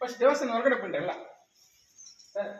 First ದೇವಸ್ಥಾನ ಹೊರಗಡೆ ಬಂದ್ರಲ್ಲ ಸರ್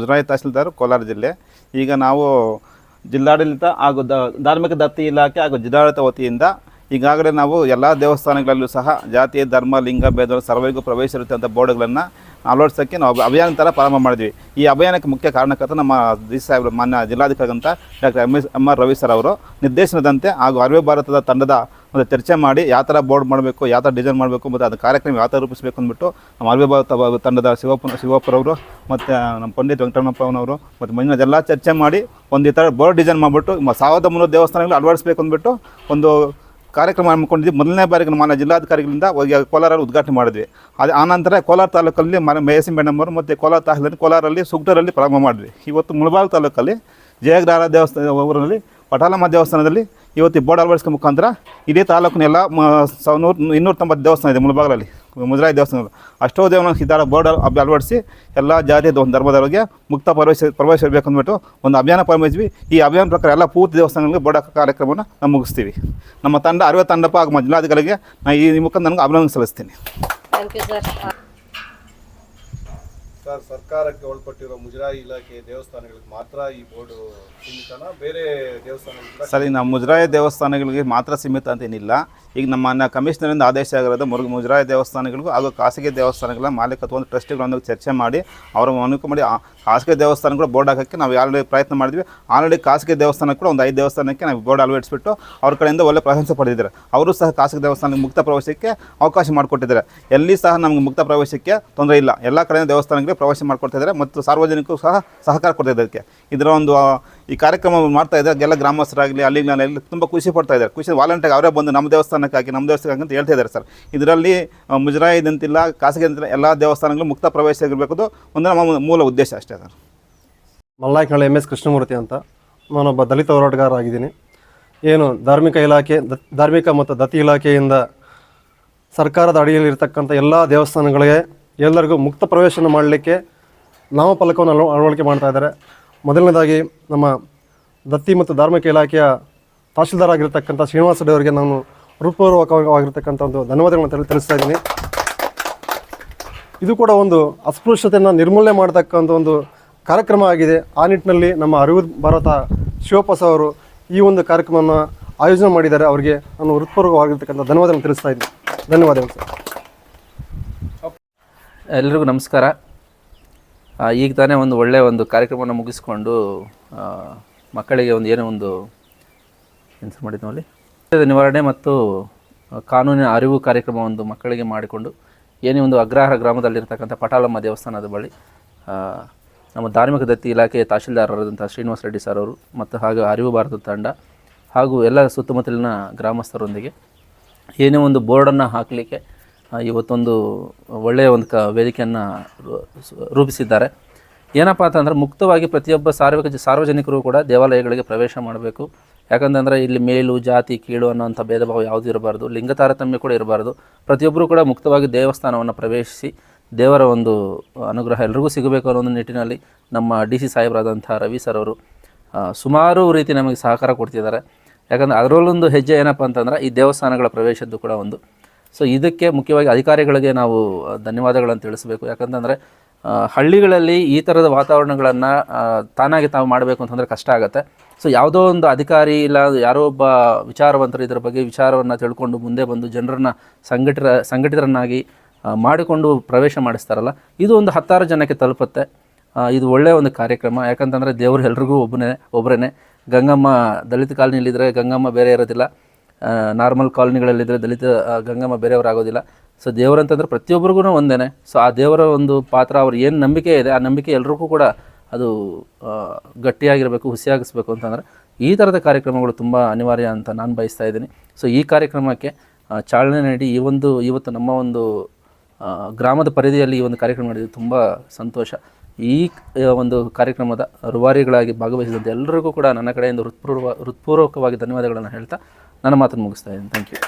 ಮುಜರಾಯಿ ತಹಸೀಲ್ದಾರ್ ಕೋಲಾರ ಜಿಲ್ಲೆ. ಈಗ ನಾವು ಜಿಲ್ಲಾಡಳಿತ ಹಾಗೂ ಧಾರ್ಮಿಕ ದತ್ತಿ ಇಲಾಖೆ ಹಾಗೂ ಜಿಲ್ಲಾಡಳಿತ ವತಿಯಿಂದ ಈಗಾಗಲೇ ನಾವು ಎಲ್ಲ ದೇವಸ್ಥಾನಗಳಲ್ಲೂ ಸಹ ಜಾತಿ, ಧರ್ಮ, ಲಿಂಗ ಭೇದ ಸರ್ವರಿಗೂ ಪ್ರವೇಶ ಅಂತ ಬೋರ್ಡ್ಗಳನ್ನು ಅಳವಡಿಸೋಕ್ಕೆ ನಾವು ಅಭಿಯಾನ ಥರ ಪ್ರಾರಂಭ ಮಾಡಿದ್ವಿ. ಈ ಅಭಿಯಾನಕ್ಕೆ ಮುಖ್ಯ ಕಾರಣಕರ್ತ ನಮ್ಮ ಡಿ ಸಾಹೇಬರು, ಮಾನ್ಯ ಜಿಲ್ಲಾಧಿಕಾರಿ ಅಂತ doctor M S M R Ravi sir ಅವರು. ನಿರ್ದೇಶನದಂತೆ ಹಾಗೂ ಅರವೇ ಭಾರತದ ತಂಡದ ಒಂದು ಚರ್ಚೆ ಮಾಡಿ ಯಾವ ಥರ ಬೋರ್ಡ್ ಮಾಡಬೇಕು, ಯಾವ ಥರ ಡಿಸೈನ್ ಮಾಡಬೇಕು ಮತ್ತು ಅದು ಕಾರ್ಯಕ್ರಮ ಯಾವ ಥರ ರೂಪಿಸಬೇಕು ಅಂದ್ಬಿಟ್ಟು ನಮ್ಮ ಅರವೇ ಭಾರತ ತಂಡದ ಶಿವಪ್ಪ ಶಿವಪ್ಪರವರು ಮತ್ತು ನಮ್ಮ ಪಂಡಿತ್ ವೆಂಕಟರಮಪ್ಪನವರು ಮತ್ತು ಮಂಜುನಾಥ್ ಎಲ್ಲ ಚರ್ಚೆ ಮಾಡಿ ಒಂದು ಈ ಥರ ಬೋರ್ಡ್ ಡಿಸೈನ್ ಮಾಡಿಬಿಟ್ಟು ಸಾವಿರದ ಮುನ್ನೂರು ದೇವಸ್ಥಾನಗಳು ಅಳವಡಿಸ್ಬೇಕು ಅಂದ್ಬಿಟ್ಟು ಒಂದು ಕಾರ್ಯಕ್ರಮ ಹಮ್ಮಿಕೊಂಡಿದ್ವಿ. ಮೊದಲನೇ ಬಾರಿಗೆ ನಮ್ಮ ಜಿಲ್ಲಾಧಿಕಾರಿಗಳಿಂದ ಹೋಗಿ ಕೋಲಾರಲ್ಲಿ ಉದ್ಘಾಟನೆ ಮಾಡಿದ್ವಿ. ಅದು ಆನಂತರ ಕೋಲಾರ ತಾಲೂಕಲ್ಲಿ ಮನೆ ಅವರು ಮತ್ತು ಕೋಲಾರ ತಾಲೂಕಲ್ಲಿ ಕೋಲಾರಲ್ಲಿ ಸುಗ್ಡರಲ್ಲಿ ಪ್ರಾರಂಭ ಮಾಡಿದ್ವಿ. ಇವತ್ತು ಮುಳಬಾಗ ತಾಲೂಕಲ್ಲಿ ಜಯಗ್ರಹ ದೇವಸ್ಥಾನ, ಊರಿನಲ್ಲಿ ಪಟಾಲಮ್ಮ ದೇವಸ್ಥಾನದಲ್ಲಿ ಇವತ್ತು ಬೋರ್ಡ್ ಅಳವಡಿಸ್ಕೊ ಮುಖಾಂತರ ಇಡೀ ತಾಲೂಕಿನೆಲ್ಲ ಸಾವಿರ ಇನ್ನೂರ ತೊಂಬತ್ತು ದೇವಸ್ಥಾನ ಇದೆ ಮುಳಬಾಗಲಲ್ಲಿ, ಮುಜರಾಯಿ ದೇವಸ್ಥಾನ ಅಷ್ಟೋ ದೇವನ ಇದ್ದಾರ ಬೋರ್ಡ್ ಅಳವಡಿಸಿ ಎಲ್ಲ ಜಾತಿಯ ಒಂದು ಧರ್ಮದವರಿಗೆ ಮುಕ್ತ ಪ್ರವೇಶ ಪ್ರವೇಶ ಇರಬೇಕು ಅಂದ್ಬಿಟ್ಟು ಒಂದು ಅಭಿಯಾನ ಪ್ರಾರಂಭಿಸಿದ್ವಿ. ಈ ಅಭಿಯಾನ ಪ್ರಕಾರ ಎಲ್ಲ ಪೂರ್ತಿ ದೇವಸ್ಥಾನಗಳಿಗೆ ಬೋರ್ಡ್ ಕಾರ್ಯಕ್ರಮವನ್ನು ನಾವು ಮುಗಿಸ್ತೀವಿ. ನಮ್ಮ ತಂಡ ಅರವತ್ತು ತಂಡಪ್ಪ ಹಾಗೂ ಜಿಲ್ಲಾಧಿಕಾರಿಗೆ ನಾನು ಈ ಮುಖಾಂತರ ನನಗೆ ಅಭಿನಂದನೆ ಸಲ್ಲಿಸ್ತೀನಿ. ಥ್ಯಾಂಕ್ ಯು ಸರ್ ಸರ್ ಸರ್ಕಾರಕ್ಕೆ ಒಳಪಟ್ಟಿರೋ ಮುಜರಾಯಿ ಇಲಾಖೆ ದೇವಸ್ಥಾನಗಳಿಗೆ ಮಾತ್ರ ಈ ಬೋರ್ಡು ಸೀಮಿತನ? ಬೇರೆ ದೇವಸ್ಥಾನಗಳು ಕೂಡ ಸರಿ, ನಮ್ಮ ಮುಜರಾಯಿ ದೇವಸ್ಥಾನಗಳಿಗೆ ಮಾತ್ರ ಸೀಮಿತ ಅಂತ ಏನಿಲ್ಲ ಈಗ ನಮ್ಮ ಕಮಿಷನರಿಂದ ಆದೇಶ ಆಗಿರೋದು ಮುರುಗ ಮುಜರಾಯಿ ದೇವಸ್ಥಾನಗಳಿಗೂ ಹಾಗೂ ಖಾಸಗಿ ದೇವಸ್ಥಾನಗಳ ಮಾಲೀಕತ್ವ ಒಂದು ಟ್ರಸ್ಟಿಗಳೊಂದಿಗೆ ಚರ್ಚೆ ಮಾಡಿ ಅವರ ಮನವಿ ಮಾಡಿ ಖಾಸಗಿ ದೇವಸ್ಥಾನಗಳು ಬೋರ್ಡ್ ಹಾಕೋಕ್ಕೆ ನಾವು ಆಲ್ರೆಡಿ ಪ್ರಯತ್ನ ಮಾಡಿದ್ವಿ. ಆಲ್ರೆಡಿ ಖಾಸಗಿ ದೇವಸ್ಥಾನ ಕೂಡ ಒಂದು ಐದು ದೇವಸ್ಥಾನಕ್ಕೆ ನಾವು ಬೋರ್ಡ್ ಅಳವಡಿಸ್ಬಿಟ್ಟು ಅವ್ರ ಕಡೆಯಿಂದ ಒಳ್ಳೆ ಪ್ರಶಂಸೆ ಪಡೆದಿದ್ದಾರೆ. ಅವರು ಸಹ ಖಾಸಗಿ ದೇವಸ್ಥಾನಕ್ಕೆ ಮುಕ್ತ ಪ್ರವೇಶಕ್ಕೆ ಅವಕಾಶ ಮಾಡಿಕೊಟ್ಟಿದ್ದಾರೆ. ಎಲ್ಲಿ ಸಹ ನಮಗೆ ಮುಕ್ತ ಪ್ರವೇಶಕ್ಕೆ ತೊಂದರೆ ಇಲ್ಲ. ಎಲ್ಲ ಕಡೆಯಿಂದ ದೇವಸ್ಥಾನಗಳಿಗೆ ಪ್ರವೇಶ ಮಾಡಿಕೊಡ್ತಿದ್ದಾರೆ ಮತ್ತು ಸಾರ್ವಜನಿಕರು ಸಹ ಸಹಕಾರ ಕೊಡ್ತಿದ್ದಾರೆ ಅದಕ್ಕೆ ಇದರ ಒಂದು ಈ ಕಾರ್ಯಕ್ರಮ ಮಾಡ್ತಾ ಇದ್ದಾರೆ. ಎಲ್ಲ ಗ್ರಾಮಸ್ಥರಾಗಲಿ ಎಲ್ಲ ತುಂಬ ಖುಷಿ ಪಡ್ತಾ ಇದ್ದಾರೆ. ಖುಷಿ ವಾಲಂಟಿಯರ್ ಅವರೇ ಬಂದು ನಮ್ಮ ದೇವಸ್ಥಾನಕ್ಕೆ ಹಾಕಿ, ನಮ್ಮ ದೇವಸ್ಥಾನಕ್ಕೆ ಅಂತ ಹೇಳ್ತಾ ಇದ್ದಾರೆ ಸರ್. ಇದರಲ್ಲಿ ಮುಜರಾಯಿದಂತಿಲ್ಲ ಖಾಸಗಿ ಅಂತಿಲ್ಲ ಎಲ್ಲ ದೇವಸ್ಥಾನಗಳು ಮುಕ್ತ ಪ್ರವೇಶ ಆಗಿರಬೇಕು ಒಂದು ನಮ್ಮ ಮೂಲ ಉದ್ದೇಶ ಅಷ್ಟೇ ಸರ್. ಮಲ್ಲಾಯ್ಕಳ್ಳಿ ಎಂ ಎಸ್ ಕೃಷ್ಣಮೂರ್ತಿ ಅಂತ. ನಾನೊಬ್ಬ ದಲಿತ ಹೋರಾಟಗಾರ ಆಗಿದ್ದೀನಿ ಏನು, ಧಾರ್ಮಿಕ ಇಲಾಖೆ ಧಾರ್ಮಿಕ ಮತ್ತು ದತ್ತಿ ಇಲಾಖೆಯಿಂದ ಸರ್ಕಾರದ ಅಡಿಯಲ್ಲಿರ್ತಕ್ಕಂಥ ಎಲ್ಲ ದೇವಸ್ಥಾನಗಳಿಗೆ ಎಲ್ಲರಿಗೂ ಮುಕ್ತ ಪ್ರವೇಶನ ಮಾಡಲಿಕ್ಕೆ ನಾಮಫಲಕವನ್ನು ಅಳವ, ಅಳವಡಿಕೆ ಮಾಡ್ತಾ ಇದ್ದಾರೆ. ಮೊದಲನೇದಾಗಿ ನಮ್ಮ ದತ್ತಿ ಮತ್ತು ಧಾರ್ಮಿಕ ಇಲಾಖೆಯ ತಹಶೀಲ್ದಾರ್ ಆಗಿರ್ತಕ್ಕಂಥ ಶ್ರೀನಿವಾಸ ಅವರಿಗೆ ನಾನು ಹೃತ್ಪೂರ್ವಕವಾಗಿರ್ತಕ್ಕಂಥ ಒಂದು ಧನ್ಯವಾದಗಳನ್ನು ತಿಳಿ ತಿಳಿಸ್ತಾ ಇದ್ದೀನಿ. ಇದು ಕೂಡ ಒಂದು ಅಸ್ಪೃಶ್ಯತೆಯನ್ನು ನಿರ್ಮೂಲನೆ ಮಾಡತಕ್ಕಂಥ ಒಂದು ಕಾರ್ಯಕ್ರಮ ಆಗಿದೆ. ಆ ನಿಟ್ಟಿನಲ್ಲಿ ನಮ್ಮ ಅರಿವು ಭಾರತ ಶಿವಪ್ರಸ ಅವರು ಈ ಒಂದು ಕಾರ್ಯಕ್ರಮವನ್ನು ಆಯೋಜನೆ ಮಾಡಿದ್ದಾರೆ. ಅವರಿಗೆ ನಾನು ಹೃತ್ಪೂರ್ವಕವಾಗಿರ್ತಕ್ಕಂಥ ಧನ್ಯವಾದಗಳನ್ನು ತಿಳಿಸ್ತಾ ಇದ್ದೀನಿ. ಧನ್ಯವಾದಗಳು ಸರ್. ಎಲ್ರಿಗೂ ನಮಸ್ಕಾರ. ಈಗ ತಾನೇ ಒಂದು ಒಳ್ಳೆಯ ಒಂದು ಕಾರ್ಯಕ್ರಮವನ್ನು ಮುಗಿಸ್ಕೊಂಡು ಮಕ್ಕಳಿಗೆ ಒಂದು ಏನೋ ಒಂದು ಕೆಲಸ ಮಾಡಿದ್ವಿ ಅಲ್ಲಿ ನಿವಾರಣೆ ಮತ್ತು ಕಾನೂನಿನ ಅರಿವು ಕಾರ್ಯಕ್ರಮ ಒಂದು ಮಕ್ಕಳಿಗೆ ಮಾಡಿಕೊಂಡು, ಏನೇ ಒಂದು ಅಗ್ರಹಾರ ಗ್ರಾಮದಲ್ಲಿರ್ತಕ್ಕಂಥ ಪಟಾಲಮ್ಮ ದೇವಸ್ಥಾನದ ಬಳಿ ನಮ್ಮ ಧಾರ್ಮಿಕ ದತ್ತಿ ಇಲಾಖೆಯ ತಹಶೀಲ್ದಾರರಾದಂಥ ಶ್ರೀನಿವಾಸ ರೆಡ್ಡಿ ಸರ್ ಅವರು ಮತ್ತು ಹಾಗೂ ಅರಿವು ಭಾರತ ತಂಡ ಹಾಗೂ ಎಲ್ಲ ಸುತ್ತಮುತ್ತಲಿನ ಗ್ರಾಮಸ್ಥರೊಂದಿಗೆ, ಏನೇ ಒಂದು ಬೋರ್ಡನ್ನು ಹಾಕಲಿಕ್ಕೆ ಇವತ್ತೊಂದು ಒಳ್ಳೆಯ ಒಂದು ಕ ವೇದಿಕೆಯನ್ನು ರೂಪಿಸಿದ್ದಾರೆ. ಏನಪ್ಪ ಅಂತಂದರೆ ಮುಕ್ತವಾಗಿ ಪ್ರತಿಯೊಬ್ಬ ಸಾರ್ವಜನಿಕ ಸಾರ್ವಜನಿಕರು ಕೂಡ ದೇವಾಲಯಗಳಿಗೆ ಪ್ರವೇಶ ಮಾಡಬೇಕು. ಯಾಕಂತಂದರೆ ಇಲ್ಲಿ ಮೇಲು, ಜಾತಿ, ಕೀಳು ಅನ್ನೋಂಥ ಭೇದ ಭಾವ ಯಾವುದು ಇರಬಾರ್ದು. ಲಿಂಗ ತಾರತಮ್ಯ ಕೂಡ ಇರಬಾರ್ದು. ಪ್ರತಿಯೊಬ್ಬರೂ ಕೂಡ ಮುಕ್ತವಾಗಿ ದೇವಸ್ಥಾನವನ್ನು ಪ್ರವೇಶಿಸಿ ದೇವರ ಒಂದು ಅನುಗ್ರಹ ಎಲ್ರಿಗೂ ಸಿಗಬೇಕು ಅನ್ನೋ ಒಂದು ನಿಟ್ಟಿನಲ್ಲಿ ನಮ್ಮ ಡಿ ಸಿ ಸಾಹೇಬರಾದಂಥ ರವಿ ಸರ್ ಅವರು ಸುಮಾರು ರೀತಿ ನಮಗೆ ಸಹಕಾರ ಕೊಡ್ತಿದ್ದಾರೆ. ಯಾಕಂದರೆ ಅದರಲ್ಲೊಂದು ಹೆಜ್ಜೆ ಏನಪ್ಪ ಅಂತಂದ್ರೆ ಈ ದೇವಸ್ಥಾನಗಳ ಪ್ರವೇಶದ್ದು ಕೂಡ ಒಂದು. ಸೊ ಇದಕ್ಕೆ ಮುಖ್ಯವಾಗಿ ಅಧಿಕಾರಿಗಳಿಗೆ ನಾವು ಧನ್ಯವಾದಗಳನ್ನು ತಿಳಿಸಬೇಕು. ಯಾಕಂತಂದರೆ ಹಳ್ಳಿಗಳಲ್ಲಿ ಈ ಥರದ ವಾತಾವರಣಗಳನ್ನು ತಾನಾಗಿ ತಾವು ಮಾಡಬೇಕು ಅಂತಂದರೆ ಕಷ್ಟ ಆಗುತ್ತೆ. ಸೊ ಯಾವುದೋ ಒಂದು ಅಧಿಕಾರಿ ಇಲ್ಲ, ಯಾರೋ ಒಬ್ಬ ವಿಚಾರವಂತರು ಇದರ ಬಗ್ಗೆ ವಿಚಾರವನ್ನು ತಿಳ್ಕೊಂಡು ಮುಂದೆ ಬಂದು ಜನರನ್ನು ಸಂಘಟಿತ ಸಂಘಟಿತರನ್ನಾಗಿ ಮಾಡಿಕೊಂಡು ಪ್ರವೇಶ ಮಾಡಿಸ್ತಾರಲ್ಲ, ಇದು ಒಂದು ಹತ್ತಾರು ಜನಕ್ಕೆ ತಲುಪುತ್ತೆ. ಇದು ಒಳ್ಳೆಯ ಒಂದು ಕಾರ್ಯಕ್ರಮ. ಯಾಕಂತಂದರೆ ದೇವರು ಎಲ್ರಿಗೂ ಒಬ್ಬನೇ ಒಬ್ಬರೇ ಗಂಗಮ್ಮ ದಲಿತ ಕಾಲನಿಲಿದ್ದರೆ ಗಂಗಮ್ಮ ಬೇರೆ ಇರೋದಿಲ್ಲ. ನಾರ್ಮಲ್ ಕಾಲೋನಿಗಳಲ್ಲಿದ್ದರೆ ದಲಿತ ಗಂಗಮ್ಮ ಬೇರೆಯವರಾಗೋದಿಲ್ಲ. ಸೊ ದೇವರಂತಂದ್ರೆ ಪ್ರತಿಯೊಬ್ಬರಿಗೂ ಒಂದೇ ಸೊ ಆ ದೇವರ ಒಂದು ಪಾತ್ರ, ಅವ್ರು ಏನು ನಂಬಿಕೆ ಇದೆ, ಆ ನಂಬಿಕೆ ಎಲ್ರಿಗೂ ಕೂಡ ಅದು ಗಟ್ಟಿಯಾಗಿರಬೇಕು, ಹುಸಿಯಾಗಿಸ್ಬೇಕು ಅಂತಂದರೆ ಈ ಥರದ ಕಾರ್ಯಕ್ರಮಗಳು ತುಂಬ ಅನಿವಾರ್ಯ ಅಂತ ನಾನು ಬಯಸ್ತಾ ಇದ್ದೀನಿ. ಸೊ ಈ ಕಾರ್ಯಕ್ರಮಕ್ಕೆ ಚಾಲನೆ ನೀಡಿ ಈ ಒಂದು, ಇವತ್ತು ನಮ್ಮ ಒಂದು ಗ್ರಾಮದ ಪರಿಧಿಯಲ್ಲಿ ಈ ಒಂದು ಕಾರ್ಯಕ್ರಮ ನಡೆದಿದ್ದು ತುಂಬ ಸಂತೋಷ. ಈ ಒಂದು ಕಾರ್ಯಕ್ರಮದ ರೂವಾರಿಗಳಾಗಿ ಭಾಗವಹಿಸಿದಂಥ ಎಲ್ಲರಿಗೂ ಕೂಡ ನನ್ನ ಕಡೆಯಿಂದ ಹೃತ್ಪೂರ್ವ, ಹೃತ್ಪೂರ್ವಕವಾಗಿ ಧನ್ಯವಾದಗಳನ್ನು ಹೇಳ್ತಾ ನನ್ನ ಮಾತನ್ನು ಮುಗಿಸ್ತಾ ಇದ್ದೀನಿ. Thank you